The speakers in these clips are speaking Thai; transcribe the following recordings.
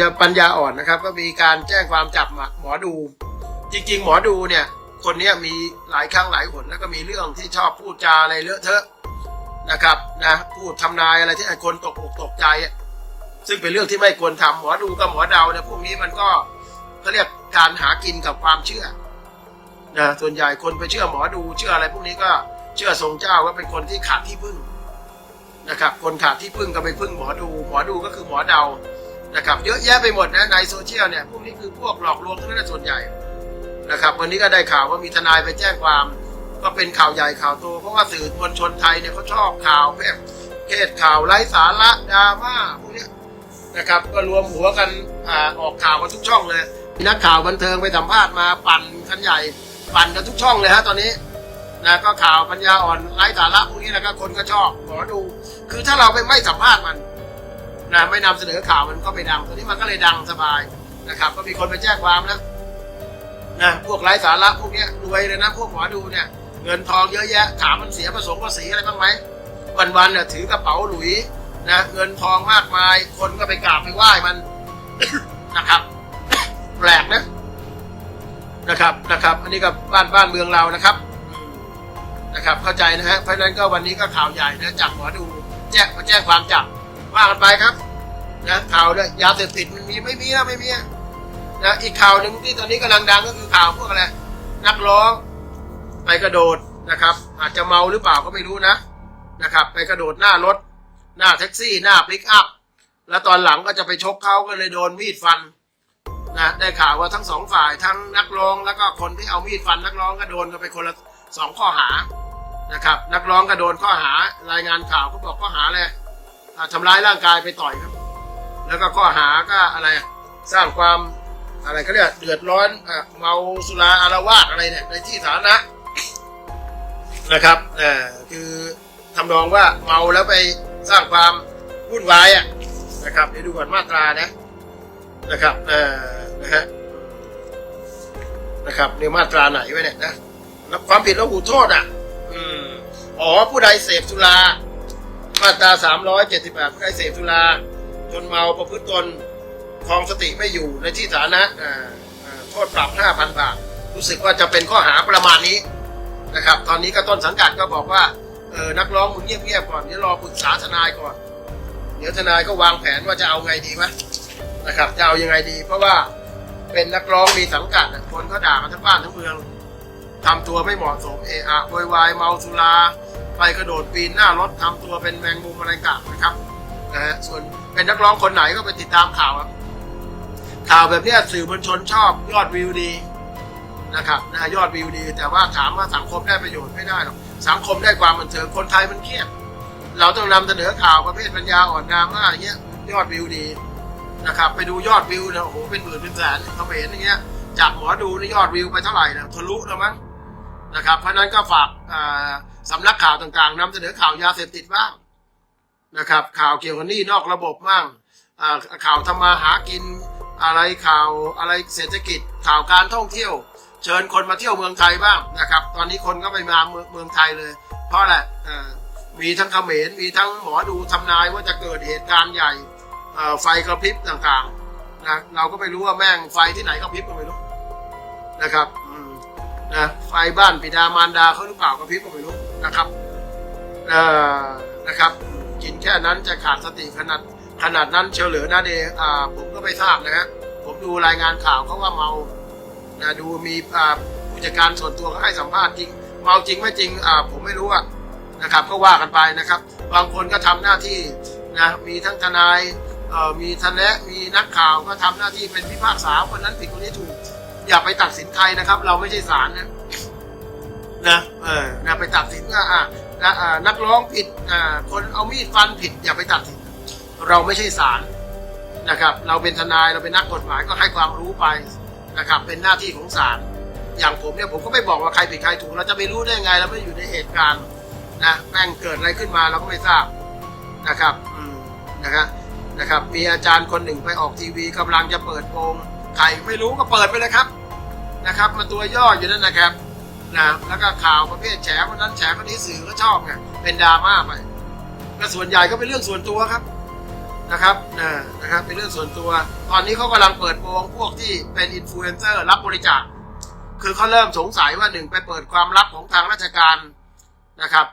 จะปัญญาอ่อนนะครับ ก็มีการแจ้งความจับหมอดู จริงๆ หมอดูเนี่ย คนนี้มีหลายครั้งหลายหนแล้วก็มีเรื่องที่ชอบพูดจาอะไรเลอะเทอะนะครับนะพูดทำนายอะไรที่คนตกอกตกใจ ซึ่งเป็นเรื่องที่ไม่ควรทำหมอดูกับหมอเดาเนี่ยพวกนี้มันก็เขาเรียกการหากินกับความเชื่อนะส่วนใหญ่คนไปเชื่อหมอดูเชื่ออะไรพวกนี้ก็เชื่อทรงเจ้าว่าเป็นคนที่ขาดที่พึ่งนะครับ คนขาดที่พึ่งก็ไปพึ่งหมอดู หมอดูก็คือหมอเดา นะครับเยอะแยะไปหมดนะในโซเชียลเนี่ยพวกนี้คือพวกหลอกลวงทั้งนั้นส่วนใหญ่นะครับ วันนี้ก็ได้ข่าวว่ามีทนายไปแจ้งความ ก็เป็นข่าวใหญ่ข่าวโตเพราะว่าสื่อมวลชนไทยเนี่ยเขาชอบข่าวแบบเพศข่าวไร้สาระดราม่าพวกนี้นะครับ ก็รวมหัวกันอออกข่าวกันทุกช่องเลยมีนักข่าวบันเทิงไปสัมภาษณ์มาปั่นกันใหญ่ปั่นกันทุกช่องเลยฮะตอนนี้นะก็ข่าวปัญญาอ่อนไร้สาระพวกนี้นะครับคนก็ชอบหมอดู คือถ้าเราไปไม่สัมภาษณ์มัน นะไม่นำเสนอข่าวมันก็ไม่ดังตอนนี้มันก็เลยดังสบายนะครับ ก็มีคนไปแจ้งความนะนะพวกไร้สาระพวกเนี้ยรวยเลยนะพวกหมอดูเนี่ย เงินทองเยอะแยะถามมันเสียผสมภาษีอะไรบ้างไหมวันๆเนี่ยถือกระเป๋าหลุยนะเงินทองมากมาย คนก็ไปกราบไปไหว้มันนะครับแปลกนะนะครับนะครับ อันนี้ก็บ้านบ้านเมืองเรานะครับนะครับ เข้าใจนะฮะเพราะฉะนั้นก็วันนี้ก็ข่าวใหญ่นะจากหมอดูแจ้งมาแจ้งความจับ ว่ากันไปครับนะข่าวด้วยยาเสพติดมันมีไม่มีนะไม่มีนะอีกข่าวหนึ่งที่ตอนนี้กำลังดังก็คือข่าวพวกอะไรนักร้องไปกระโดดนะครับ อาจจะเมาหรือเปล่าก็ไม่รู้นะนะครับ ไปกระโดดหน้ารถ หน้าแท็กซี่ หน้าพลิกอัพ แล้วตอนหลังก็จะไปชกเขาก็เลยโดนมีดฟันนะได้ข่าวว่าทั้งสองฝ่ายทั้งนักร้องแล้วก็คนที่เอามีดฟันนักร้องก็โดนกันไปคนละสองข้อหานะครับ นักร้องก็โดนข้อหารายงานข่าวเขาบอกข้อหาอะไร ทำร้ายร่างกายไปต่อยครับ แล้วก็ข้อหาก็อะไรสร้างความอะไรเขาเรียกเดือดร้อนเมาสุราอารวาสอะไรเนี่ยในที่สาธารณะนะครับเออคือทำนองว่าเมาแล้วไปสร้างความวุ่นวายอะนะครับเดี๋ยวดูก่อนมาตรานะนะครับเออนะฮะนะครับเนี่ยมาตราไหนไว้เนี่ยนะรับความผิดแล้วหูโทษอะ อืมอ๋อผู้ใดเสพสุรา มาตราสามร้อยเจ็ดสิบแปดผู้ใดเสพสุราจนเมาประพฤติตนครองสติไม่อยู่ในที่สาธารณะโทษปรับ 5,000 บาท รู้สึกว่าจะเป็นข้อหาประมาณนี้นะครับ ตอนนี้ก็ต้นสังกัดก็บอกว่าเออนักร้องมึงเงียบๆก่อนเดี๋ยวรอปรึกษาทนายก่อน เดี๋ยวทนายก็วางแผนว่าจะเอาไงดีวะนะครับจะเอายังไงดี เพราะว่าเป็นนักร้องมีสังกัดคนก็ด่ากันทั้งบ้านทั้งเมืองทำตัวไม่เหมาะสมเอะอะโวยวายเมาสุรา ไปกระโดดปีนหน้ารถทำตัวเป็นแมงมุมอะไรต่างนะครับนะฮะส่วนเป็นนักร้องคนไหนก็ไปติดตามข่าวครับข่าวแบบนี้สื่อมวลชนชอบยอดวิวดีนะครับนะยอดวิวดี แต่ว่าถามว่าสังคมได้ประโยชน์ไม่ได้หรอกสังคมได้ความบันเทิงคนไทยมันเครียดเราต้องนำเสนอข่าวประเภทปัญญาอ่อนดราม่าอย่างเงี้ยยอดวิวดีนะครับ ไปดูยอดวิวเนี่ยโอ้โหเป็นหมื่นเป็นแสนเขาเห็นอย่างเงี้ยจากหมอดูในยอดวิวไปเท่าไหร่นะทะลุแล้วมั้งนะครับ เพราะนั้นก็ฝากอ่า สำนักข่าวต่างๆนำเสนอข่าวยาเสพติดบ้างนะครับ ข่าวเกี่ยวกับหนี้นอกระบบบ้างข่าวทำมาหากินอะไรข่าวอะไรเศรษฐกิจ ข่าวการท่องเที่ยว เชิญคนมาเที่ยวเมืองไทยบ้างนะครับ ตอนนี้คนก็ไปมาเมืองเมืองไทยเลย เพราะอะไรเอ่อมีทั้งเขมรมีทั้งหมอดูทำนายว่าจะเกิดเหตุการณ์ใหญ่ไฟกระพริบต่างๆนะเราก็ไม่รู้ว่าแม่งไฟที่ไหนกระพริบก็ไม่รู้นะครับนะไฟบ้านปิดามารดาเขาหรือเปล่ากระพริบก็ไม่รู้ นะครับเอ่อนะครับ กินแค่นั้นจะขาดสติขนาดขนาดนั้นเชียวเหลือนะเดอ่าผมก็ไม่ทราบนะฮะผมดูรายงานข่าวเขาว่าเมานะดูมีอ่าผู้จัดการส่วนตัวเขาให้สัมภาษณ์จริง เมาจริงไม่จริงอ่าผมไม่รู้อะนะครับก็ว่ากันไปนะครับ บางคนก็ทำหน้าที่นะมีทั้งทนายเอ่อมีทนายมีนักข่าวก็ทำหน้าที่เป็นพิพากษาคนนั้นผิดคนนี้ถูก อย่าไปตัดสินใครนะครับ เราไม่ใช่ศาลนะ นะเออนะไปตัดสินว่าอ่านะอ่านักร้องผิดอ่าคนเอามีดฟันผิดอย่าไปตัดสิน เราไม่ใช่ศาลนะครับ เราเป็นทนายเราเป็นนักกฎหมายก็ให้ความรู้ไปนะครับ เป็นหน้าที่ของศาลอย่างผมเนี่ยผมก็ไม่บอกว่าใครผิดใครถูกเราจะไปรู้ได้ไงเราไม่อยู่ในเหตุการณ์นะแม่งเกิดอะไรขึ้นมาเราก็ไม่ทราบนะครับอืมนะครับนะครับ มีอาจารย์คนหนึ่งไปออกทีวีกำลังจะเปิดโปงใครไม่รู้ก็เปิดไปเลยครับนะครับมันตัวย่ออยู่นั่นนะครับ นะแล้วก็ข่าวประเภทแฉคนนั้นแฉคนนี้สื่อก็ชอบไงเป็นดราม่าไปก็ส่วนใหญ่ก็เป็นเรื่องส่วนตัวครับนะครับนะนะครับเป็นเรื่องส่วนตัว ตอนนี้เขากำลังเปิดโปงพวกที่เป็นอินฟลูเอนเซอร์รับบริจาคคือเขาเริ่มสงสัยว่าหนึ่งไปเปิดความลับของทางราชการนะครับ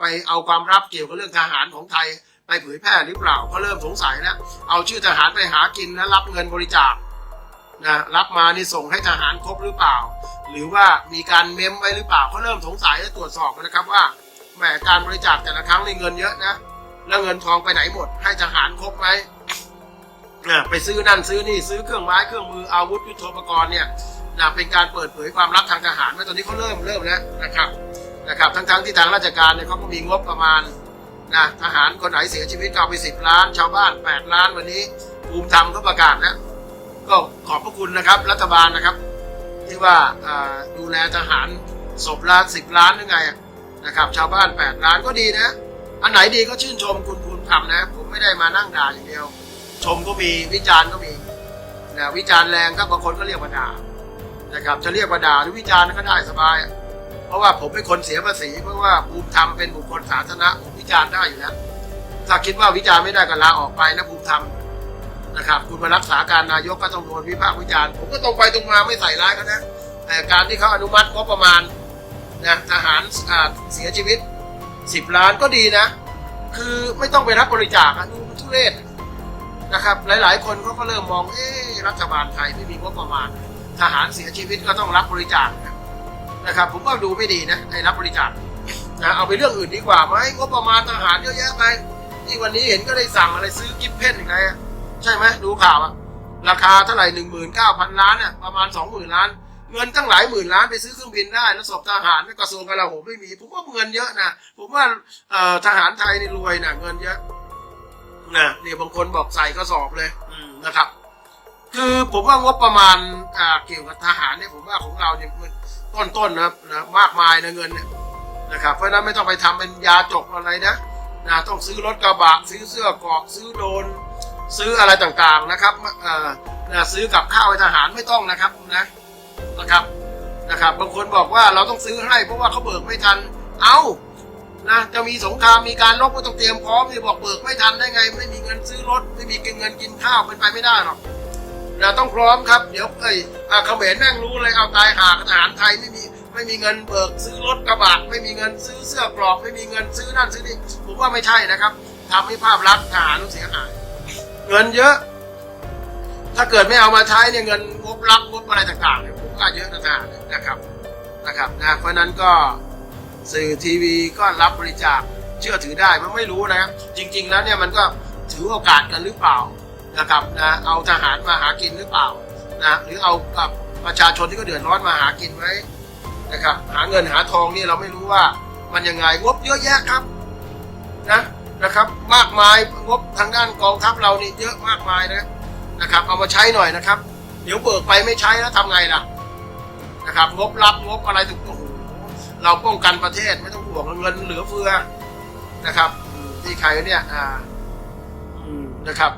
ไปเอาความลับเกี่ยวกับเรื่องทหารของไทยไปเผยแพร่หรือเปล่าเขาเริ่มสงสัยแล้วเอาชื่อทหารไปหากินแล้วรับเงินบริจาค นะรับมานี่ส่งให้ทหารครบหรือเปล่า หรือว่ามีการเมมไว้หรือเปล่าเขาเริ่มสงสัยและตรวจสอบนะครับว่าแหมการบริจาคแต่ละครั้งในเงินเยอะนะแล้วเงินทองไปไหนหมด ให้ทหารครบไหมไปซื้อนั่นซื้อนี่ซื้อเครื่องไม้เครื่องมืออาวุธยุทโธปกรณ์เนี่ยนะเป็นการเปิดเผยความลับทางทหารเมื่อตอนนี้เขาเริ่มเริ่มแล้วนะครับนะครับทั้งๆที่ทางราชการเนี่ยเขาก็มีงบประมาณนะทหารคนไหนเสียชีวิตก็เอาไปสิบล้าน ชาวบ้านแปดล้านวันนี้ภูมิธรรมก็ประกาศนะ ก็ขอบพระคุณนะครับรัฐบาลนะครับ ที่ว่าดูแลทหารศพละสิบล้านหรือไงนะครับ ชาวบ้านแปดล้านก็ดีนะ อันไหนดีก็ชื่นชมคุณภูมิธรรมนะ ผมไม่ได้มานั่งด่าอย่างเดียว ชมก็มีวิจารณ์ก็มีนะวิจารณ์แรงก็บางคนก็เรียกว่าด่านะครับจะเรียกว่าด่าหรือวิจารณ์ก็ได้สบาย เพราะว่าผมเป็นคนเสียภาษีเพราะว่าภูมิธรรมเป็นบุคคลสาธารณะผมวิจารณ์ได้อยู่แล้วถ้าคิดว่าวิจารณ์ไม่ได้ก็ลาออกไปนะภูมิธรรม นะครับ คุณมารักษาการนายกก็ต้องโดนวิพากษ์วิจารณ์ผมก็ตรงไปตรงมาไม่ใส่ร้ายเขานะแต่การที่เขาอนุมัติงบประมาณนะทหารเสียชีวิตสิบล้านก็ดีนะ คือไม่ต้องไปรับบริจาคอะดูทุเรศนะครับ หลาย ๆ คนเขาก็เริ่มมองเอ๊รัฐบาลไทยไม่มีงบประมาณ ทหารเสียชีวิตก็ต้องรับบริจาคนะครับ ผมว่าดูไม่ดีนะไอ้รับบริจาคนะเอาไปเรื่องอื่นดีกว่าไหมงบประมาณทหารเยอะแยะไปที่วันนี้เห็นก็ได้สั่งอะไรซื้อกิฟเพนอีกไงอะ ใช่ไหมดูข่าวอะราคาเท่าไหร่หนึ่งหมื่นเก้าพันล้านอะประมาณสองหมื่นล้าน เงินตั้งหลายหมื่นล้านไปซื้อเครื่องบินได้แล้วศพทหารกระทรวงกลาโหมไม่มี ผมว่าเงินเยอะนะผมว่าทหารไทยนี่รวยนะเงินเยอะนะเนี่ยบางคนบอกใส่กระสอบเลยอืนะครับ คือผมว่างบประมาณเกี่ยวกับทหารเนี่ยผมว่าของเราเนี่ยต้นๆนนะครับนะมากมายนะเงินเนี่ยนะครับเพราะนั้นไม่ต้องไปทำเป็นยาจกอะไรนะนะต้องซื้อรถกระบะ ซื้อเสื้อกราะซื้อโดน ซื้ออะไรต่างๆนะครับเอ่อซื้อกับข้าวให้ทหารไม่ต้องนะครับนะนะครับนะครับบางคนบอกว่าเราต้องซื้อให้เพราะว่าเขาเบิกไม่ทัน เอานะจะมีสงครามมีการรบก็ต้องเตรียมพร้อมนี่บอกเบิกไม่ทันได้ไง ไม่มีเงินซื้อรถไม่มีเงินกินข้าวเป็นไปไม่ได้หรอกนะต้องพร้อมครับเดี๋ยวเอ้ยอ่าเขมรแม่งรู้เลยเอาตายหาทหารไทยไม่มีไม่มีเงินเบิกซื้อรถกระบะไม่มีเงินซื้อเสื้อกรอกไม่มีเงินซื้อนั่นซื้อนี่ผมว่าไม่ใช่นะครับทำให้ภาพลักษณ์ทหารเสียหาย เงินเยอะ ถ้าเกิดไม่เอามาใช้เนี่ยเงินงบรับงบอะไรต่างๆเนี่ยผมว่าเยอะนะนะครับนะครับนะเพราะฉะนั้นก็สื่อทีวีก็รับบริจาคเชื่อถือได้มันไม่รู้นะจริง ๆ แล้วเนี่ยมันก็ถือโอกาสกันหรือเปล่านะครับนะเอาทหารมาหากินหรือเปล่านะหรือเอากับประชาชนที่ก็เดือดร้อนมาหากินไว้นะครับหาเงินหาทองนี่เราไม่รู้ว่ามันยังไงงบเยอะแยะครับนะ นะครับ มากมายงบทางด้านกองทัพเรานี่เยอะมากมายนะนะครับ เอามาใช้หน่อยนะครับ เดี๋ยวเบิกไปไม่ใช้แล้วทำไงล่ะนะครับ งบรับงบอะไรถึงโอ้โหเราป้องกันประเทศไม่ต้องห่วงเงินเหลือเฟือนะครับที่ใครเนี่ยอ่านะครับ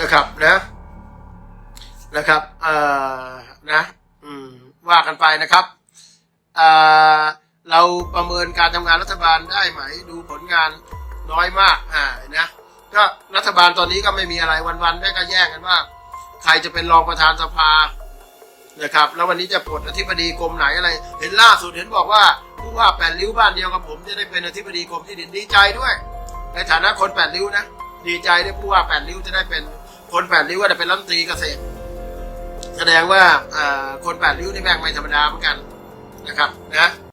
นะครับนะนะครับเอ่อนะ อืมว่ากันไปนะครับอ่อ เราประเมินการทำงานรัฐบาลได้ไหม ดูผลงานน้อยมากอ่านะก็รัฐบาลตอนนี้ก็ไม่มีอะไรวันๆแม่ก็แย่งกันว่า ใครจะเป็นรองประธานสภานะครับ แล้ววันนี้จะปลดอธิบดีกรมไหนอะไร เห็นล่าสุดเห็นบอกว่าผู้ว่าแปดริ้วบ้านเดียวกับผมจะได้เป็นอธิบดีกรมที่ดินดีใจด้วย ในฐานะคนแปดริ้วนะดีใจได้ผู้ว่าแปดริ้วจะได้เป็นคนแปดริ้วจะเป็นรัฐมนตรีเกษตร แสดงว่าอ่าคนแปดริ้วนี่แม่งไม่ธรรมดาเหมือนกันนะครับนะ